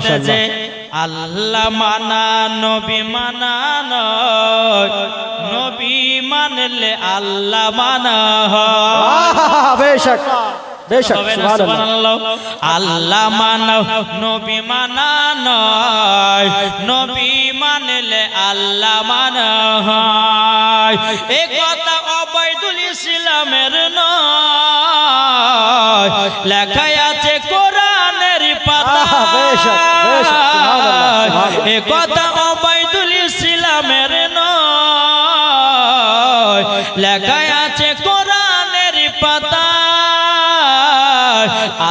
বলতেছে আল্লাহ মানা নবী মানা নয়। নবী মানলে আল্লাহ মানা বেশক। আল্লাহ মানাও নবী মানা নয়। নবী মানলে আল্লাহ মানা হয়। এ কথা অবৈদুল ইসলামের নয়। কথা অবৈদুল ইসলামের নয়। লেখায় আছে কোরআনের পাতা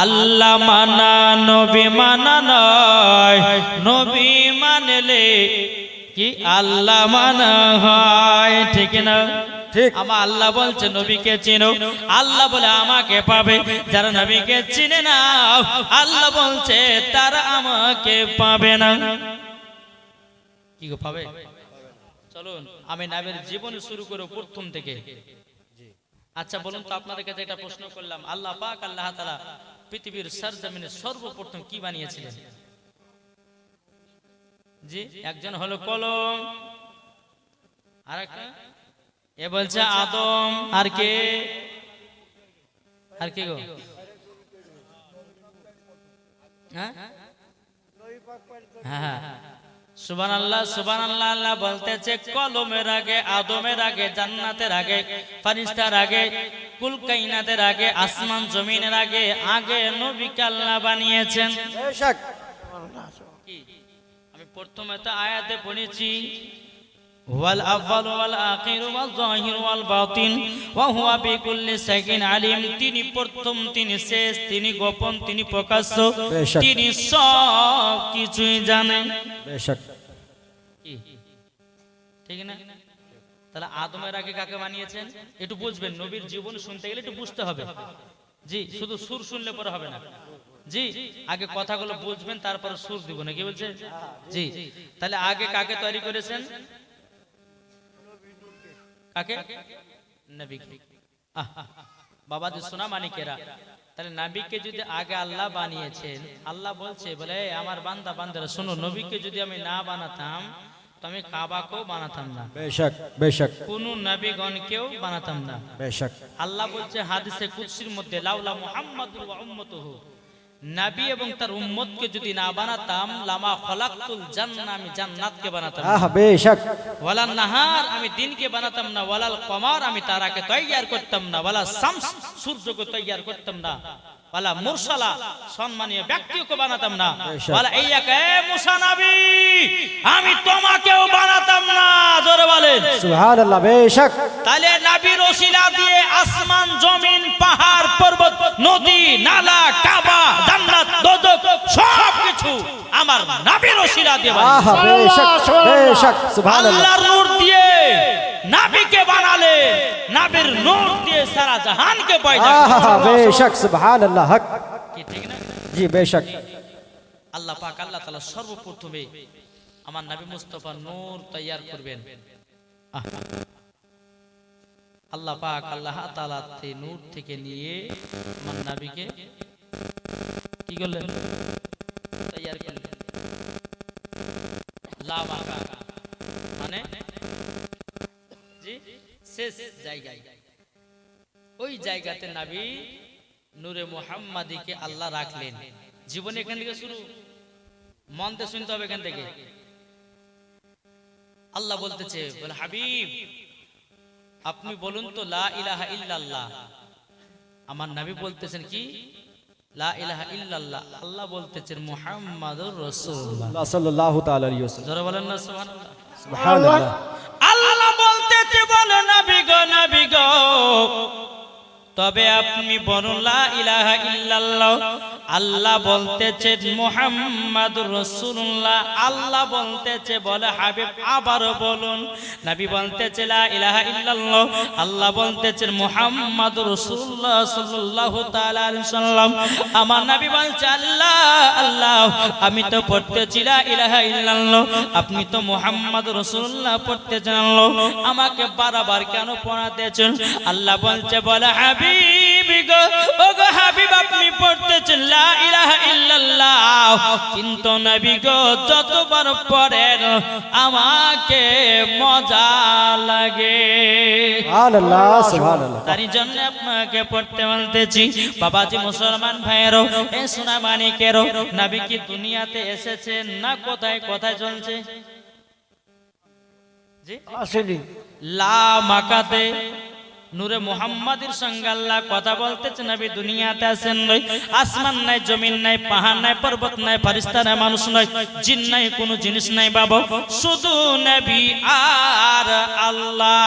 আল্লাহ মানা নবী মানা নয়। নবী মানলে কি আল্লাহ মানা হয়? ঠিক না? ঠিক। আমার আল্লাহ বলছে নবীকে চিনো। আল্লাহ বলে আমাকে পাবে। যারা নবীকে চিনে না আল্লাহ বলছে তারা আমাকে পাবে না। কি গো পাবে? চলুন আমি নামের জীবন শুরু করব প্রথম থেকে। আচ্ছা বলুন তো আপনাদের কাছে একটা প্রশ্ন করলাম। আল্লাহ পাক আল্লাহ তাআলা পৃথিবীর সরজমিনে সর্বপ্রথম কি বানিয়েছিলেন? জি একজন হলো কলম আর একটা এ বলছে আদম আর কে? আর কে গো? হ্যাঁ হ্যাঁ। সুবান আল্লাহ সুবান আল্লাহ আল্লাহ বলতেছে কলমের আগে আদমের আগে জান্নাতের আগে ফারিস্তার আগে কুল কাইনাতের আগে আসমান জমিনের আগে আগে নবীকে আল্লাহ বানিয়েছেন। আমি প্রথমে তো আয়াতে পড়েছি ওয়াল আউয়াল ওয়াল আখির ওয়াল যাহির ওয়াল বাতিন ওয়া হুয়া বিকুল্লি শাইইন আলিম। তিনি প্রথম তিনি শেষ তিনি গোপন তিনি প্রকাশ্য তিনি সব কিছুই জানেন। বেশক। কি? ঠিক না? তাহলে আদমের আগে কাকে বানিয়েছেন? একটু বুঝবেন নবীর জীবন শুনতে গেলে একটু বুঝতে হবে। জি শুধু সুর শুনলে পরে হবে না। জি আগে কথাগুলো বুঝবেন সুর দিব না কি বলছে? জি তাহলে আগে কাকে তৈরি করেছেন? কাকে? আহ, বাবাজি সোনা মানিকেরা তাহলে যদি আগে আল্লাহ বানিয়েছেন আল্লাহ বলছে বলে আমার বান্দা বান্দারা শোনো নবীকে যদি আমি না বানাতাম তো আমি কাবাকেও বানাতাম না। বেশক বেশক। কোন নবীগণকেও বানাতাম না। বেশক। আল্লাহ বলছে হাদিসে কুদসির মধ্যে লাউলা মুহাম্মাদুর ওয়া উম্মতুহু। নবী এবং তার উম্মতকে যদি না বানাতাম লামা খলাকতুল জান্নাহ আমি জান্নাতকে বানাতাম না। আহা বেশক। ওয়ালাল নাহার আমি দিনকে বানাতাম না। ওয়ালাল কমার আমি তারাকে তৈয়ার করতাম না। ওয়ালা শামস সূর্যকে তৈয়ার করতাম না। ওয়ালা মুরসালা সম্মানীয় ব্যক্তিকে বানাতাম না। ওয়ালা ইয়াকা এ মুসা নবী আমি তোমাকেও বানাতাম না। জোরে বলেন। সুবহানাল্লাহ বেশক। তাহলে নাবির ওসিলা দিয়ে আসমান জমিন পাহাড় পর্বত নদী নালা কাবা জান্নাত দোজখ সব কিছু আমার নাবির ওসিলা দিয়ে বানিয়েছে। আহা বেশক বেশক সুবহানাল্লাহ। আল্লাহর নূর দিয়ে নাবিকে বানালে নাবির নূর দিয়ে সারা জাহানকে পয়দা বেশক সুবহানাল্লাহ হক। ঠিক না? জি বেশক। আল্লাহ পাক আল্লাহ তাআলা সর্বপ্রথমে আমার নবী মুস্তাফা নূর তৈয়ার করবেন। আল্লাহ পাক আল্লাহ তাআলা তে নূর থেকে নিয়ে আমার নবীকে কি করলেন তৈয়ার করলেন লাভা মানে জি শেষ জায়গায়। ওই জায়গাতে নাবি নূরে মোহাম্মদীকে আল্লাহ রাখলেন। জীবনে এখান থেকে শুরু। মন দিয়ে শুনতে হবে এখান থেকে। আল্লাহ বলতেছে বলে হাবিব আপনি বলুন তো লা ইলাহা ইল্লাল্লাহ। আমার নবী বলতেছেন কি? লা ইলাহা ইল্লাল্লাহ। আল্লাহ বলতেছেন মুহাম্মাদুর রাসূলুল্লাহ। সাল্লাল্লাহু তাআলা আলাইহি ওয়াসাল্লাম। জোরে বলেন না সুবহানাল্লাহ। সুবহানাল্লাহ। গো তবে আপনি বড় আল্লাহ বলতেছে মুহাম্মাদুর রসুল্লাহ আল্লাহ বলতেছে, বলে হাবিব, আবার বলুন। নবী বলতেছে ইলাহা ইল্লাল্লাহ। আল্লাহ বলতেছে, মুহাম্মাদুর রসুল্লাহ আলাইহি সাল্লাম। আমার নবী বলছে, আল্লাহ আল্লাহ, আমি তো পড়তেছি ইলাহা ইল্লাল্লাহ। আপনি তো মুহাম্মদ রসুল্লাহ পড়তে জানলো আমাকে বারবার কেন পড়াতেছেন? আল্লাহ বলছে, বলে হাবিব গো ও গো হাবিব, আপনি পড়তেছেন লা ইলাহা ইল্লাল্লাহ। কিন্তু নবী গো যতবার পড়েন আমাকে মজা লাগে। সুবহান জন্য আপনাকে পড়তে বলতেছি বাবাজি মুসলমান ভাইয়েরও এ সোনা মানিকেরও নবী কি দুনিয়াতে এসেছেন না কোথায় কোথায় চলছে? জি? আসেনি। লা মাকাতে। নূরে মোহাম্মদের সঙ্গে আল্লাহ কথা বলতেছে নবী দুনিয়াতে আসেন নয় আসমান নাই জমিন নাই পাহাড় নাই পর্বত নাই ফারিস্তা নাই মানুষ নয় জিন নাই কোনো জিনিস নাই বাবা। শুধু নবী আর আল্লাহ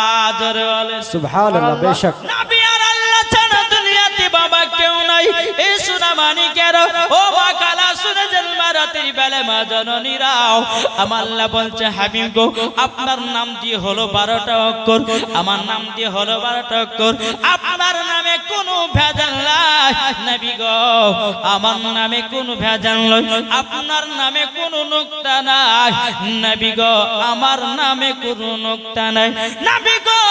বলেন বেশক। নবী আর আল্লাহ ছাড়া দুনিয়াতে বাবা কেউ নাই। এই সোনা মানিকের ও মা কালা, শুনে জন্মারাতের বেলা মা জননীরাও আমার আল্লাহ বলছে, হাবিব গো, আপনার নাম দিয়ে হলো বারোটা অক্ষর, আমার নাম দিয়ে হলো বারোটা অক্ষর। আপনার নামে কোনো ভেজাল নাই নবী গো, আমার নামে কোনো ভেজাল নয় আপনার নামে কোনো নোক্তা নাই। নবী গো, আমার নামে কোনো নোক্তা নাই। নবী গো,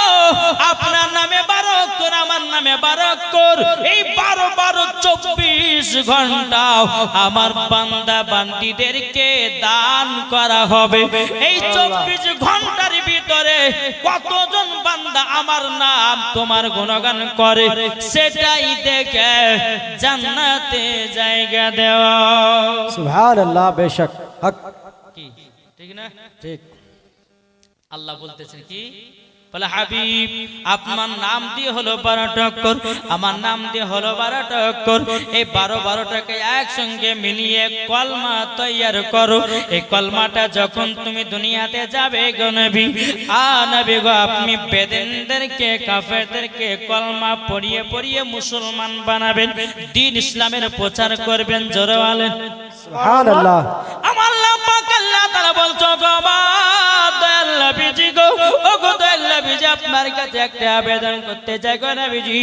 আপনার নামে বারো অক্ষর আমার নামে বারো এই বারো বারো চব্বিশ ঘণ্টা আমার বান্দা বান্দিদেরকে দান করা হবে। এই চব্বিশ ঘণ্টার ভিতরে কতজন বান্দা আমার নাম তোমার গুণগান করে সেটাই দেখে জান্নাতে জায়গা দেওয়া। সুবহানাল্লাহ বেশক। হক। কি? ঠিক না? ঠিক। আল্লাহ বলতেছেন কি? বলে হাবিব আপনার নাম দিয়ে হলো বারো টক্কর আমার নাম দিয়ে হলো বারো টক্কর। এই বারো বারোটাকে একসঙ্গে মিলিয়ে কলমা তৈয়ার করো। এই কলমাটা যখন তুমি দুনিয়াতে যাবে গো নবী আ নবী গো আপনি বেদেনদেরকে কাফেরদেরকে কলমা পড়িয়ে পড়িয়ে মুসলমান বানাবেন। দিন ইসলামের প্রচার করবেন জোরে বলেন। সুবহান আল্লাহ আমার আল্লাহ পাক আল্লাহ তাআলা বলছো গো দয়াল নবীজি গো ও গো দয়াল নবীজি আপনার কাছে একটা আবেদন করতে চাই গো নবীজি।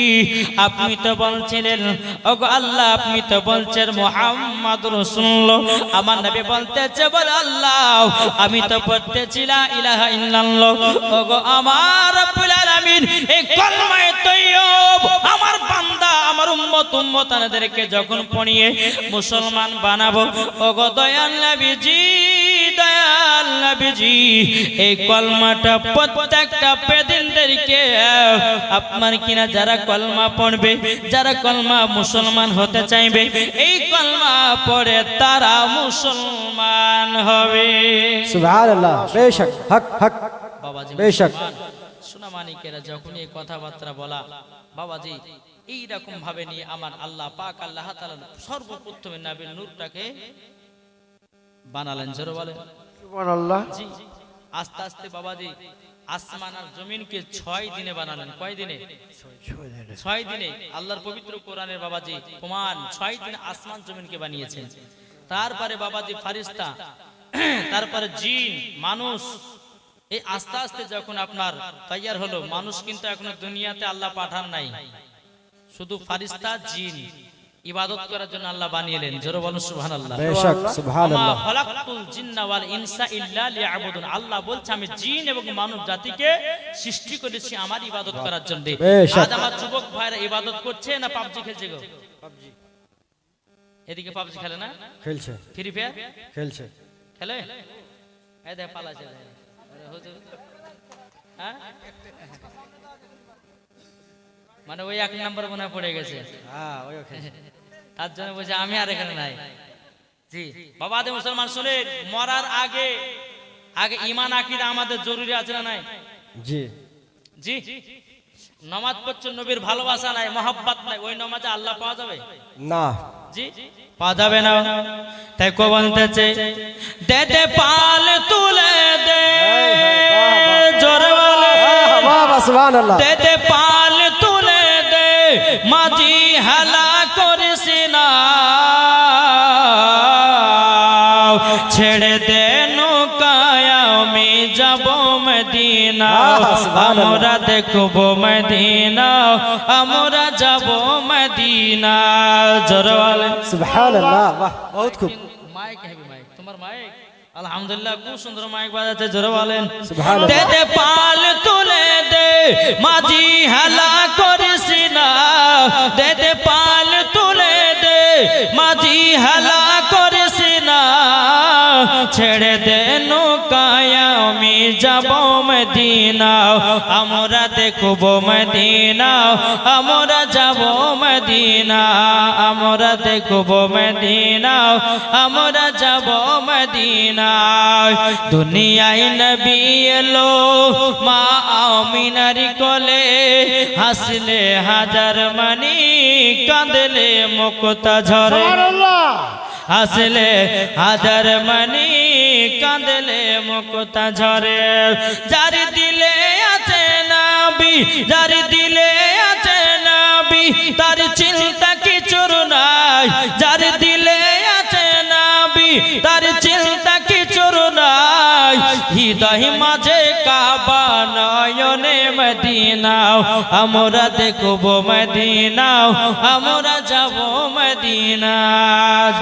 আপনি তো বলছিলেন ও আল্লাহ, আপনি তো বলছেন মুহাম্মদ রাসূলুল্লাহ। আমার নবী বলতেছে, বল আল্লাহ, আমি তো পড়তেছি লা ইলাহা ইল্লাল্লাহ। ও গো আমার রব্বুল আলামিন, এই কলমায়ে তৈয়ব, আমার বান্দা, আমার উম্মত, উম্মতানদেরকে যখন পড়িয়ে মুসলমান বানাবো, ওগো দয়াল নবীজি। দয়াল নবীজি এই কলমাটা প্রত্যেকটা পেদিনদেরকে আপনার কিনা যারা কলমা পড়বে যারা কলমা মুসলমান হতে চাইবে এই কলমা পড়ে তারা মুসলমান হবে। সুবহান আল্লাহ বেশক হক হক। বাবাজি বেশক। যখন এই কথাবার্তা বলা বাবাজি এই রকম ভাবে নিয়ে আমার আল্লাহ পাক আল্লাহ তাআলা সর্বপ্রথমে নাবিল নূরটাকে বানালেন জোরে বলেন। সুবহানাল্লাহ। জি আস্তে আস্তে বাবাজি আসমান আর জমিনকে ছয় দিনে বানালেন। কয় দিনে? ছয় দিনে। আল্লাহর পবিত্র কোরআনের বাবাজি প্রমাণ ছয় দিনে আসমান জমিনকে বানিয়েছেন। তারপরে বাবাজি ফারিস্তা তারপরে জিন মানুষ। এই আস্তে আস্তে যখন আপনার তৈয়ার হলো মানুষ কিন্তু এখনও দুনিয়াতে আল্লাহ পাঠান নাই। শুধু ফারিস্তা জিন। ইবাদত করার জন্য আল্লাহ বানিয়েলেন। জোরে বলুন সুবহানাল্লাহ। বেশক সুবহান আমা আল্লাহ খলাকতুল জিন্না ওয়াল ইনসা ইল্লা লিয়াবুদুন। আল্লাহ বলছে আমি জিন এবং মানব জাতিকে সৃষ্টি করেছি আমার ইবাদত করার জন্য। আজ আমার যুবক ভাইরা ইবাদত করছে না পাবজি খেলছে গো? পাবজি। এদিকে পাবজি খেলে না? খেলছে। Free fire? খেলছে। খেলে? এই দেখ পালাছে হুজুর। হ্যাঁ? মানে ওই এক নম্বর মনে পড়ে গেছে। হ্যাঁ ওইও খেলছে। তার জন্য বলছে আমি আর এখানে নাই। জি। বাবা আদে মুসলমান শুনে মরার আগে আগে ইমান আকিদা আমাদের জরুরি আছে না নাই? জি। জি। নমাজ পড়ছে নবীর ভালোবাসা নাই মহাব্বত নাই ওই নমাজে আল্লাহ পাওয়া যাবে? না। জি। পাওয়া যাবে না। তাই কো বলতেছে দে দে পাল তুলে দে জোরে বলে বাহ বাহ সুবহান দে দে পাল তুলে দে মাঝি হেলা ছেড়ে দে নৌকায় আমি যাব মদিনা আহ, সুবহানাল্লাহ। আমরা দেখব মদিনা আমরা যাব মদিনা জোরওয়ালে সুবহান আল্লাহ বাহ বহুত খুব মাইক হেবি মাইক তোমার মাইক আলহামদুলিল্লাহ খুব সুন্দর মাইক বাজাচ্ছে জোরে বলেন সুবহানাল্লাহ। দে দে পাল তুলে দে মাঝি হেলা করিস না দে দে পাল তুলে দে মাঝি হেলা করিস ছেড়ে দে নৌকায়, আমি যাব মদিনা আমরা দেখব মদিনা আমরা যাব মদিনা আমরা দেখব মদিনা আমরা যাব মদিনা দুনিয়ায় নবী এলো মা আমিনার কোলে, হাসলে হাজার মানি, কাঁদলে মুক্তা ঝরে। হাসলে হাজার মানি, কাঁদলে মুক্তা ঝরে। যার দিলে আছে নাবি, যার দিলে আছে নাবি, তার চিন্তা কিছুর নাই। যার দিলে আছে নাবি, তার চিন্তা কিছুর নাই। হৃদয় মাঝে কাবা নয়নে মদিনাও আমরা দেখব মদিনাও আমরা যাব মদিনা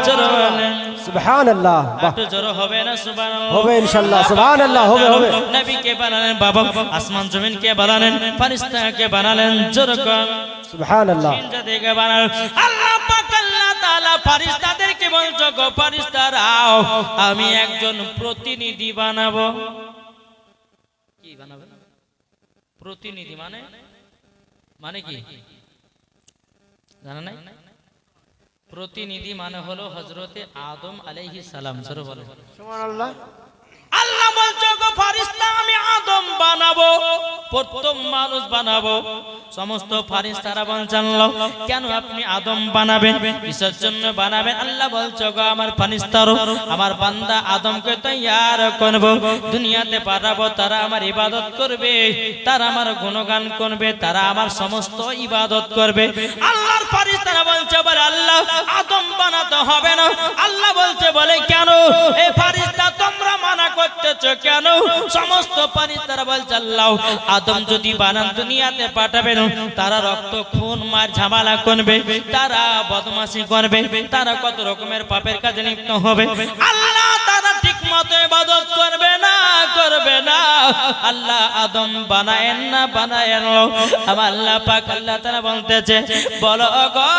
জোরে বলেন। সুবহান আল্লাহ বাহ। একটু জোরে হবে না সুবহানাল্লাহ? হবে ইনশাআল্লাহ সুবহান আল্লাহ হবে। হবে নবীকে বানালেন বাবা আসমান জমিনকে বানালেন ফারিস্তাকে বানালেন জোর কর। সুবহান আল্লাহ বানালেন আল্লাহ পাক আল্লাহ তাআলা ফারিস্তাদেরকে বলছো গো ফারিস্তারাও আমি একজন প্রতিনিধি বানাবো। কি বানাবে প্রতিনিধি মানে? মানে কি? জানা নাই? প্রতিনিধি মানে হলো হজরতে আদম আলাইহিস সালাম সর বলে সুবহানাল্লাহ। আল্লাহ বলছো গো ফারিস্তা আমি আদম বানাবো প্রথম মানুষ বানাবো। সমস্ত ফারিস্তারা বলছেন "লো, কেন আপনি আদম বানাবেন? কিসের জন্য বানাবেন? আল্লাহ বলছো গো আমার ফারিস্তারও আমার বান্দা আদমকে তৈয়ার করব। দুনিয়াতে পাঠাবো তারা আমার ইবাদত করবে তারা আমার গুণগান করবে তারা আমার সমস্ত ইবাদত করবে। আল্লাহর ফারিস্তারা বলছে বলে আল্লাহ আদম বানাতে হবে না। আল্লাহ বলছে বলে কেন? এই ফারিস্তা তোমরা মানা করতেছ কেন? সমস্ত ফারিস্তারা বলছে আল্লাহ আদম যদি বানান দুনিয়াতে পাঠাবেন তারা রক্ত খুন, মার ঝামেলা করবে। তারা বদমাশি করবে। তারা কত রকমের পাপের কাজে লিপ্ত হবে। আল্লাহ তারা ঠিক মতো ইবাদত করবে না করবে না। আল্লাহ আদম বানায়েন না, বানায়েন। আমার আল্লাহ পাক আল্লাহ তারা বলতেছে, বলো গো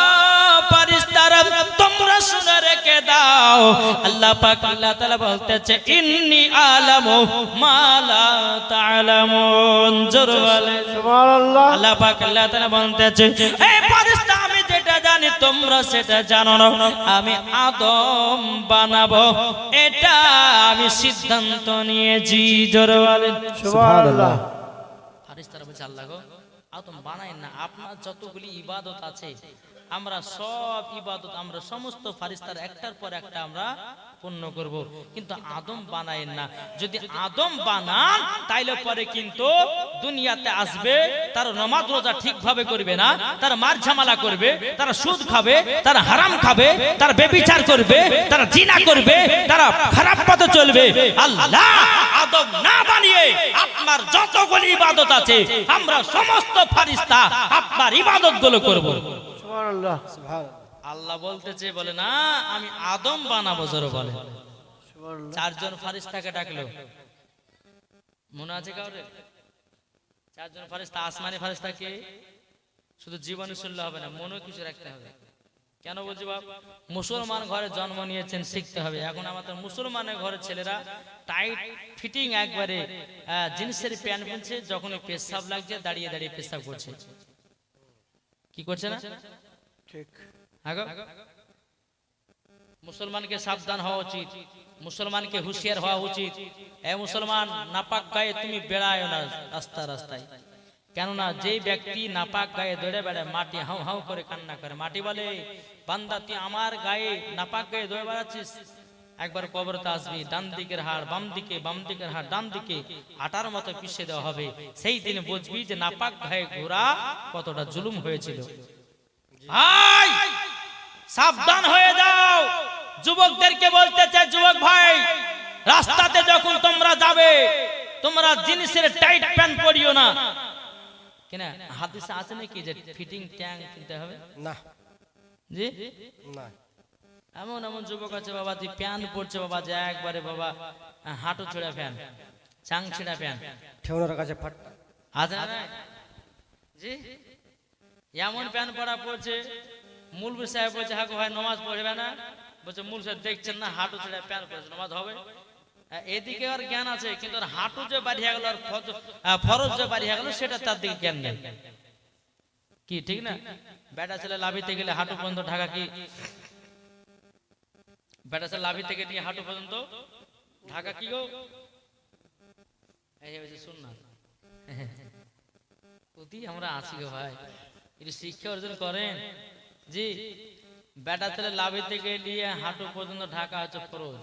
ফারিস্তারা তোমরা শুনে রেখে দাও। আল্লাহ পাক আল্লাহ তাআলা বলতেছে ইন্নি আলামু মালা তাআলামুন। জোর বলে। সুবহানাল্লাহ। আল্লাহ পাক আল্লাহ তাআলা বলতেছে এই ফারিস্তা আমি যেটা জানি তোমরা সেটা জানো না। আমি আদম বানাবো। এটা আমি সিদ্ধান্ত নিয়েছি। জোর বলেন সুবহানাল্লাহ। ফারিস্তারা বলছে আল্লাহ গো আদম বানাই না। আপনার যতগুলি ইবাদত আছে আমরা সব ইবাদত, আমরা সমস্ত ফারিস্তার একটার পর একটা আমরা পূর্ণ করব। কিন্তু আদম বানায়েন না। যদি আদম বানান, তাইলে পরে কিন্তু দুনিয়াতে আসবে, তারা নমাজ রোজা ঠিকভাবে করবে না, তারা মার ঝামেলা করবে, তারা সুদ খাবে, তারা হারাম খাবে, তারা বেবিচার করবে, তারা জিনা করবে, তারা খারাপ পথে চলবে। আল্লাহ আদম না বানিয়ে আপনার যতগুলি ইবাদত আছে, আমরা সমস্ত ফারিস্তা আপনার ইবাদতগুলো করব। আল্লাহ বলতেছে বলে না আমি আদম বানাবো জোরে বলে। সুবহানাল্লাহ। চারজন ফারিস্তাকে ডাকলো। মনে আছে কাউরে? চারজন ফারিস্তা আসমানি ফারিস্তাকে শুধু জীবনে শুনলে হবে না মনও কিছু রাখতে হবে। কেন বলছি বাপ? মুসলমান ঘরে জন্ম নিয়েছেন শিখতে হবে। এখন আমাদের মুসলমানের ঘরের ছেলেরা টাইট ফিটিং একবারে জিন্সের প্যান্ট পরছে যখন পেশাব লাগছে দাঁড়িয়ে দাঁড়িয়ে পেশাব করছে। কি করছে না? ঠিক। মুসলমানকে সাবধান হওয়া উচিত। মুসলমানকে হুঁশিয়ার হওয়া উচিত। এ মুসলমান, নাপাক গায়ে তুমি বেড়ায় না রাস্তা রাস্তায়। কেননা যেই ব্যক্তি নাপাক গায়ে দৌড়ে বেড়ায়, মাটি হাউ হাউ করে কান্না করে। মাটি বলে, বান্দা, তুই আমার গায়ে নাপাক গায়ে দৌড়ে বেড়াচ্ছিস? একবার কবরতে আসবি, ডান দিকের হাড়, বাম দিকে, বাম দিকের হাড়, ডান দিকে আটার মতো পিষে দেওয়া হবে। সেই দিন বুঝবি যে নাপাক গায়ে ঘোরা কতটা জুলুম হয়েছিল। ভাই সাবধান হয়ে যাও। যুবকদেরকে বলতে চাই যুবক ভাই রাস্তাতে যখন তোমরা যাবে তোমরা জিনিসের টাইট প্যান্ট পরিও না। কেন হাদিসে আছে নাকি যে ফিটিং ট্যাঙ্ক কিনতে হবে? না। জি? না। এমন এমন যুবক আছে বাবা যে প্যান্ট পরছে বাবা যে একবারে বাবা হাঁটু ছেঁড়া প্যান্ট চাং ছেঁড়া প্যান্ট। ঠেউনার কাছে ফাট আছে না জি? এমন প্যান পরা পড়ছে মুলবি সাহেব বলছে হাকু ভাই নমাজ পড়বে না। বলছে মূল সাহেব দেখছেন না হাঁটু ছেড়ে প্যান পড়ছে নমাজ হবে। আহ, এদিকে আর জ্ঞান আছে কিন্তু হাঁটু যে বাড়িয়ে গেল আর ফরজ যে বাড়িয়ে গেল সেটা তার দিকে জ্ঞান নেই। কি ঠিক না? বেটা ছেলে লাভিতে গেলে হাঁটু পর্যন্ত ঢাকা কি? বেটা ছেলে লাভি থেকে নিয়ে হাঁটু পর্যন্ত ঢাকা কি গো? এই শুন না। অতি আমরা আছি গো ভাই। একটু শিক্ষা অর্জন করেন। জি বেটা ছেলে লাভি থেকে নিয়ে হাঁটু পর্যন্ত ঢাকা হচ্ছে ফরজ।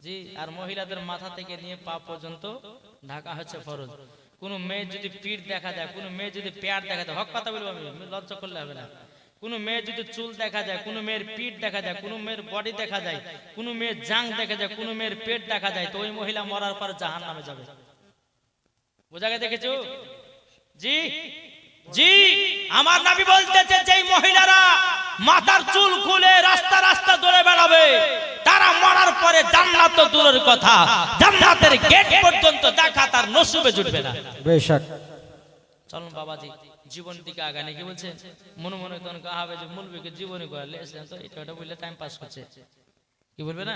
জি, আর মহিলাদের মাথা থেকে নিয়ে পা পর্যন্ত ঢাকা হচ্ছে ফরজ। কোন মেয়ে যদি পিঠ দেখা যায়, কোন মেয়ে যদি পেয়ার দেখা যায়, হক কথা বলব আমি লজ্জা করলে হবে না। কোন মেয়ের যদি চুল দেখা যায়, কোন মেয়ের পিঠ দেখা যায়, কোন মেয়ের বডি দেখা যায়, কোন মেয়ের জাং দেখা যায়, কোন মেয়ের পেট দেখা যায়, তো ওই মহিলা মরার পর জাহান নামে যাবে। বোঝা গে দেখেছ জি জি আমার নবী বলতেছে যেই মহিলারা মাথার চুল খুলে রাস্তা রাস্তা দৌড়ে বেড়াবে তারা মরার পরে জান্নাত তো দূরের কথা। জান্নাতের গেট পর্যন্ত দেখা তার নসিবে জুটবে না। বেশক। চলুন বাবাজি জীবন দিকে আগানে কি বলছে? মনে মনে তখন কাহাবে যে মুলবিকে জীবনে করলে তো এটা ওটা বললে টাইম পাস করছে। কি বলবে না?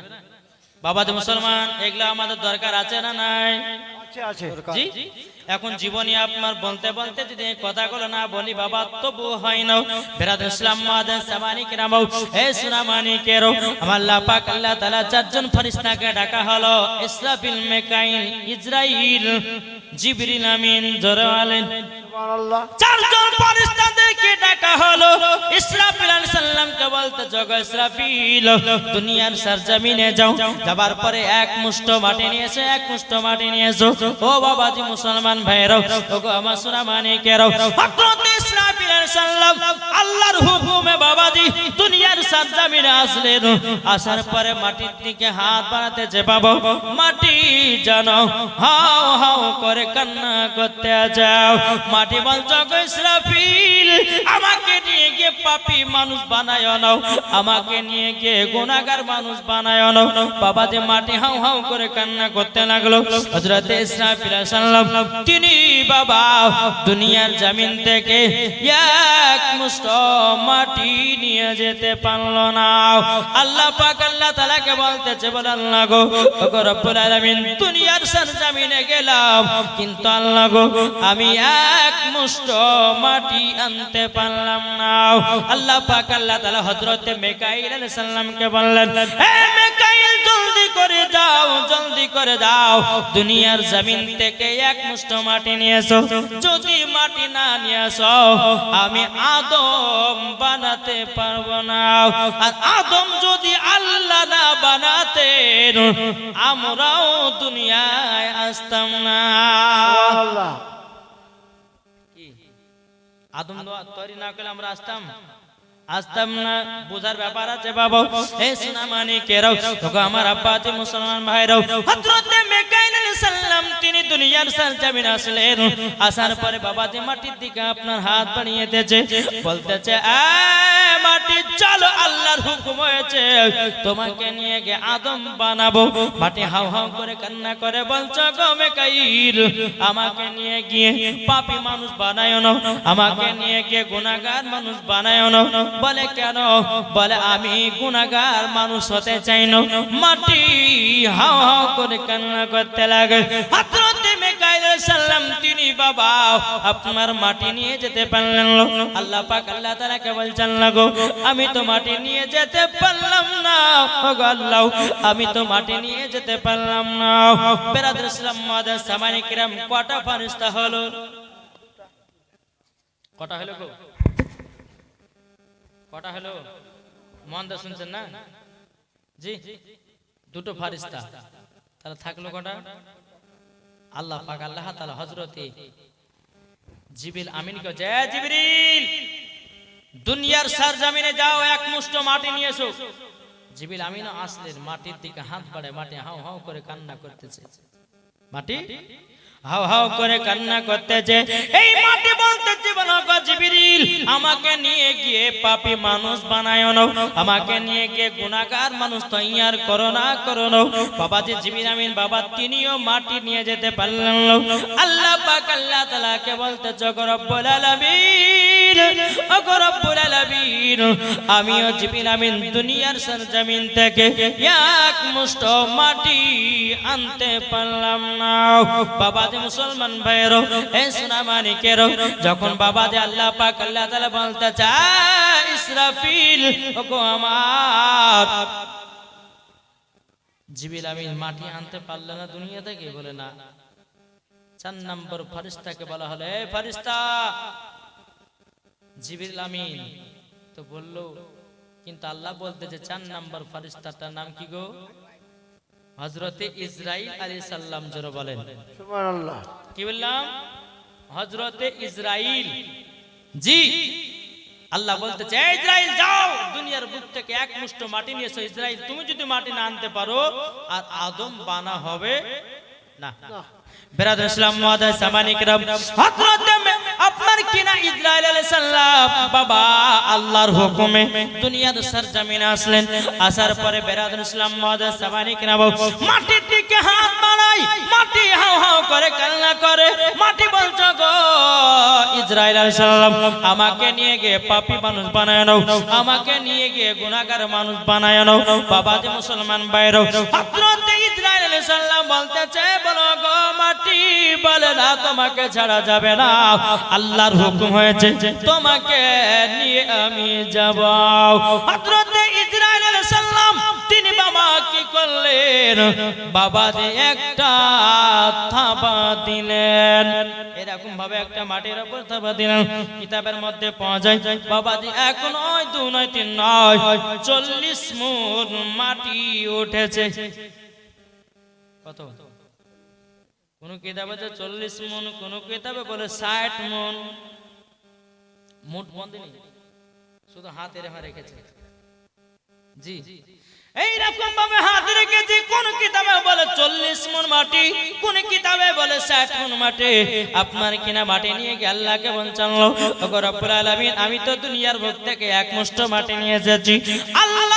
বাবাজি মুসলমান এগুলো আমাদের দরকার আছে না নাই? আছে এখন জীবনী আপনার বলতে বলতে যদি কথাগুলো না বলি বাবা তবু হয় না। বেরাদ ইসলাম মাদান সামানি কেরামও হে সুনামানি কেরো। আমার আল্লাহ তাআলা চারজন ফেরেশতাকে ডাকা হলো ইসরাফিল মিকাইল ইসরাইল জিবরিল আমিন জোরে বলেন সুবহানাল্লাহ চারজন ফেরেশতাদেরকে ডাকা হলো। ইসরাফিল আলাইহিস বলতে, জগ ইসরাফিল, দুনিয়ার সরজমিনে যাও। যাবার পরে এক মুষ্ট মাটি নিয়ে এসে এক মুষ্ট মাটি নিয়ে এসো ও বাবাজি মুসলমান ভাইরাও ওগো আমার সোনা মানিকেরাও হযরত ইসরাফিল আলাইহিস আল্লাহর হুকুমে, বাবাজি, দুনিয়ার সরজমিনে আসলেন আসার পরে মাটির দিকে হাত বাড়াতে যে বাবা মাটি জানো, হাও হাও করে কান্না করতে যাও। মাটি বল জগ ইসরাফিল গিয়ে পাপী মানুষ বানায় নাও আমাকে নিয়ে গিয়ে গুনাহগার মানুষ বানায় নাও বাবা যে মাটি হাউ হাউ করে কান্না করতে লাগল। হযরত ইসরাফিল সালাম, তিনি বাবা, দুনিয়ার জমিন থেকে এক মুষ্ট মাটি নিয়ে যেতে পারল না। আল্লাহ পাক আল্লাহ তাআলাকে বলতেছে, বলে আল্লাহ গো রব্বুল আলামিন, দুনিয়ার সরজমিনে গেলাম। কিন্তু আল্লাহ গো, আমি এক মুষ্ট মাটি আনতে পারলাম না। আল্লাহ পাক আল্লাহ তাআলা হযরতে মিকাইল আলাইহিস সালামকে বললেন হে মিকাইল জলদি করে যাও জলদি করে যাও। দুনিয়ার জমিন থেকে এক মুষ্ট মাটি নিয়ে এসো। যদি মাটি না নিয়ে আসো আমি আদম বানাতে পারব না। আর আদম যদি আল্লাহ না বানাতে আমরাও দুনিয়ায় আসতাম না। সুবহানাল্লাহ। কি? আদম তৈরি না করলে আমরা আসতাম। আসতাম না বোঝার ব্যাপার আছে মুসলমান ভাইরাও হযরতে মিকাইল তিনি দুনিয়ার সরজমিনে পরে বাবা মাটির দিকে আপনার হাত বাড়িয়ে দিয়েছে। বলতেছে চলো আল্লাহর হুকুম হয়েছে। তোমাকে নিয়ে গিয়ে আদম বানাবো। মাটি হাউ হাউ করে কান্না করে বলছো, গো মিকাইল, আমাকে নিয়ে গিয়ে পাপী মানুষ বানায় না আমাকে নিয়ে গিয়ে গুনাহগার মানুষ বানায় না বলে কেন? বলে, আমি গুনাহগার মানুষ হতে চাই না। মাটি হাও হাও করে কান্না করতে লাগে। মাটি নিয়ে যেতে আল্লাহ আল্লাহ আমি তো মাটি নিয়ে যেতে পারলাম না। আমি তো মাটি নিয়ে যেতে পারলাম না। কটা হলো? কটা হলো? মন দিয়ে শুনছেন না? জি, দুটো ফারিস্তা। তাহলে থাকল কটা? আল্লাহ পাক, আল্লাহ তাআলা হযরতে জিবিল আমিনকে জয় জিবরিল, দুনিয়ার সরজমিনে যাও, এক মুষ্ট মাটি নিয়ে এসো। জিবিল আমিন আসলেন, মাটির দিকে হাত বাড়ে মাটি হাউ হাউ করে কান্না করতেছে। মাটি? হাউ হাউ করে কান্না করতেছে। এই মাটি বলতেছে বলো গো জিবরিল, আমাকে নিয়ে গিয়ে পাপী মানুষ বানায় না আমাকে নিয়ে গিয়ে গুনাহগার মানুষ তৈয়ার করো না, করো বাবা যে জিবির আমিন বাবা, তিনিও মাটি নিয়ে যেতে পারলেন আল্লাহ পাক আল্লাহ তাআলাকে বলতে জগ রব্বুল আলামিন আলামিন, আমিও জিবিল আমিন দুনিয়ার সরজমিন থেকে এক মাটি আনতে পারলাম না। বাবা যে মুসলমান ভাইয়েরও এই সোনা মানিকেরও, যখন বাবা যে আল্লাহ পাক আল্লাহ তাআলা বলতে চায়, ইসরাফিল, ওগো আমার। জিবিল আমিন মাটি আনতে পারলে না দুনিয়া থেকে, বলে না। চার নম্বর ফারিস্তাকে বলা হলো এই ফারিস্তা! জিবিল আমিন তো বলল, কিন্তু আল্লাহ বলতে যে চার নম্বর ফারিস্তাটার নাম কি গো? হজরতে ইসরাইল আলী সাল্লাম জোরে বলেন। কি বললাম? হজরতে ইসরাইল জি। আল্লাহ বলতে চাই ইসরাইল যাও! দুনিয়ার বুক থেকে এক মুষ্ট মাটি নিয়ে এসো। ইসরাইল তুমি যদি মাটি না আনতে পারো আর আদম বানা হবে না। বেরাদুল ইসলাম মহাদায় সামানিকরাম হযরত মাটি হাও করে করে, মাটি সালাম, আমাকে নিয়ে গিয়ে পাপী মানুষ বানায় নাও, আমাকে নিয়ে গিয়ে গুনাহগার মানুষ বানায় নাও বাবা যে মুসলমান বাইরে ইসরাইল আলাইহিস সালাম বলো গো মাটি, বলে না, তোমাকে ছাড়া যাবে না। আল্লাহর হুকুম হয়েছে, তোমাকে নিয়ে আমি যাব। হযরত ইসরাইল তিনি বাবা কি করলেন? বাবা যে একটা থাবা দিলেন। এরকম ভাবে একটা মাটির উপর থাবা দিলেন। কিতাবের মধ্যে পাওয়া বাবা যে এক নয়, দু নয়, তিন নয়, চল্লিশ মুন মাটি উঠেছে। কত কোন কিতাবে যে চল্লিশ মন, কোন কিতাবে বলে ষাট মন। শুধু হাতে রেখা রেখেছে। জি। এইরকম ভাবে হাত রেখেছি, কোন কিতাবে বলে চল্লিশ মন মাটি, কোন কিতাবে বলে ষাট মন মাটি। আপনার কিনা মাটি নিয়ে গিয়ে বঞ্চালো ওগো রব্বুল আমি তো দুনিয়ার বুক থেকে এক মুষ্ট মাটি নিয়ে এসেছি। আল্লাহ আল্লাহ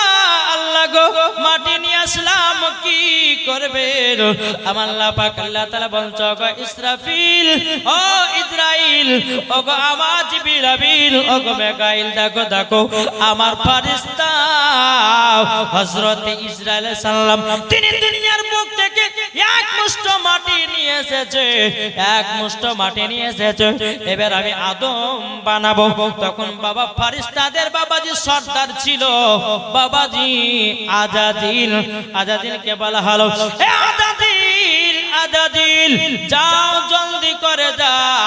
গো, মাটি নিয়ে আসলাম, কি করবে আমার আল্লাহ পাক আল্লাহ তাআলা বলছো গো ইসরাফিল, ও ইসরাইল ও গো আমার জিবিল আবিল ও গো মেগাইল দেখো দেখো, আমার ফারিস্তা হজরত ইসরায়েল সাল্লাম তিনি দুনিয়ার মুখ থেকে এক মুষ্ট মাটি নিয়ে এসেছে, এক মুষ্ট মাটি নিয়ে এসেছে। এবার আমি আদম বানাবো। তখন বাবা ফারিস্তাদের বাবাজি সর্দার ছিল, বাবাজি আজাদিল। আজাদিলকে বলা হলো "এ আজাদিল আজাদিল, যাও জলদি করে যা।